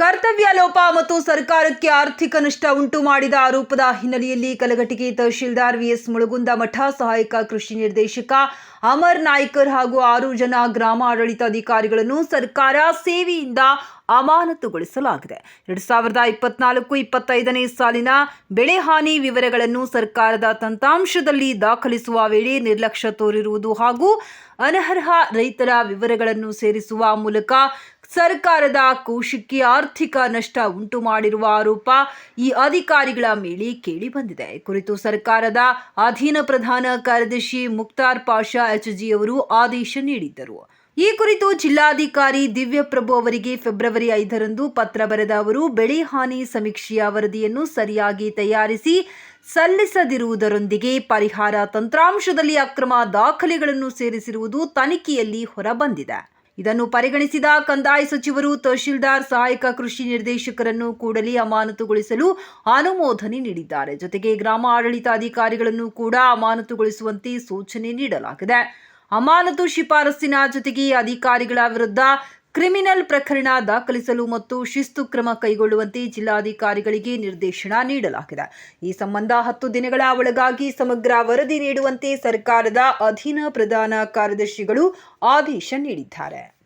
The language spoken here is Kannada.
ಕರ್ತವ್ಯ ಲೋಪ ಮತ್ತು ಸರ್ಕಾರಕ್ಕೆ ಆರ್ಥಿಕ ನಷ್ಟ ಉಂಟು ಮಾಡಿದ ಆರೋಪದ ಹಿನ್ನೆಲೆಯಲ್ಲಿ ಕಲಘಟಗಿ ತಹಶೀಲ್ದಾರ್ ವಿಎಸ್ ಮುಳುಗುಂದ ಮಠ ಸಹಾಯಕ ಕೃಷಿ ನಿರ್ದೇಶಕ ಅಮರ್ ನಾಯ್ಕರ್ ಹಾಗೂ ಆರು ಜನ ಗ್ರಾಮ ಆಡಳಿತಾಧಿಕಾರಿಗಳನ್ನು ಸರ್ಕಾರ ಸೇವೆಯಿಂದ ಅಮಾನತುಗೊಳಿಸಲಾಗಿದೆ. ಎರಡು ಸಾವಿರದ ಇಪ್ಪತ್ನಾಲ್ಕು ಇಪ್ಪತ್ತೈದನೇ ಸಾಲಿನ ಬೆಳೆ ಹಾನಿ ವಿವರಗಳನ್ನು ಸರ್ಕಾರದ ತಂತ್ರಾಂಶದಲ್ಲಿ ದಾಖಲಿಸುವ ವೇಳೆ ನಿರ್ಲಕ್ಷ್ಯ ತೋರಿರುವುದು ಹಾಗೂ ಅನರ್ಹ ರೈತರ ವಿವರಗಳನ್ನು ಸೇರಿಸುವ ಮೂಲಕ ಸರ್ಕಾರದ ಕೋಶಕ್ಕೆ ಆರ್ಥಿಕ ನಷ್ಟ ಉಂಟು ಮಾಡಿರುವ ಆರೋಪ ಈ ಅಧಿಕಾರಿಗಳ ಮೇಲೆ ಕೇಳಿಬಂದಿದೆ ಈ ಕುರಿತು ಸರ್ಕಾರದ ಅಧೀನ ಪ್ರಧಾನ ಕಾರ್ಯದರ್ಶಿ ಮುಕ್ತಾರ್ ಪಾಷಾ ಎಚ್ಜಿ ಅವರು ಆದೇಶ ನೀಡಿದ್ದರು. ಈ ಕುರಿತು ಜಿಲ್ಲಾಧಿಕಾರಿ ದಿವ್ಯಪ್ರಭು ಅವರಿಗೆ ಫೆಬ್ರವರಿ ಐದರಂದು ಪತ್ರ ಬರೆದ ಅವರು, ಬೆಳೆ ಹಾನಿ ಸಮೀಕ್ಷೆಯ ವರದಿಯನ್ನು ಸರಿಯಾಗಿ ತಯಾರಿಸಿ ಸಲ್ಲಿಸದಿರುವುದರೊಂದಿಗೆ ಪರಿಹಾರ ತಂತ್ರಾಂಶದಲ್ಲಿ ಅಕ್ರಮ ದಾಖಲೆಗಳನ್ನು ಸೇರಿಸಿರುವುದು ತನಿಖೆಯಲ್ಲಿ ಹೊರಬಂದಿದೆ. ಇದನ್ನು ಪರಿಗಣಿಸಿದ ಕಂದಾಯ ಸಚಿವರು, ತಹಶೀಲ್ದಾರ್, ಸಹಾಯಕ ಕೃಷಿ ನಿರ್ದೇಶಕರನ್ನು ಕೂಡಲೇ ಅಮಾನತುಗೊಳಿಸಲು ಅನುಮೋದನೆ ನೀಡಿದ್ದಾರೆ. ಜೊತೆಗೆ ಗ್ರಾಮ ಆಡಳಿತಾಧಿಕಾರಿಗಳನ್ನು ಕೂಡ ಅಮಾನತುಗೊಳಿಸುವಂತೆ ಸೂಚನೆ ನೀಡಲಾಗಿದೆ. ಅಮಾನತು ಶಿಫಾರಸ್ಸಿನ ಜೊತೆಗೆ ಅಧಿಕಾರಿಗಳ ವಿರುದ್ಧ ಕ್ರಿಮಿನಲ್ ಪ್ರಕರಣ ದಾಖಲಿಸಲು ಮತ್ತು ಶಿಸ್ತು ಕ್ರಮ ಕೈಗೊಳ್ಳುವಂತೆ ಜಿಲ್ಲಾಧಿಕಾರಿಗಳಿಗೆ ನಿರ್ದೇಶನ ನೀಡಲಾಗಿದೆ. ಈ ಸಂಬಂಧ ಹತ್ತು ದಿನಗಳ ಒಳಗಾಗಿ ಸಮಗ್ರ ವರದಿ ನೀಡುವಂತೆ ಸರ್ಕಾರದ ಅಧೀನ ಪ್ರಧಾನ ಕಾರ್ಯದರ್ಶಿಗಳು ಆದೇಶ ನೀಡಿದ್ದಾರೆ.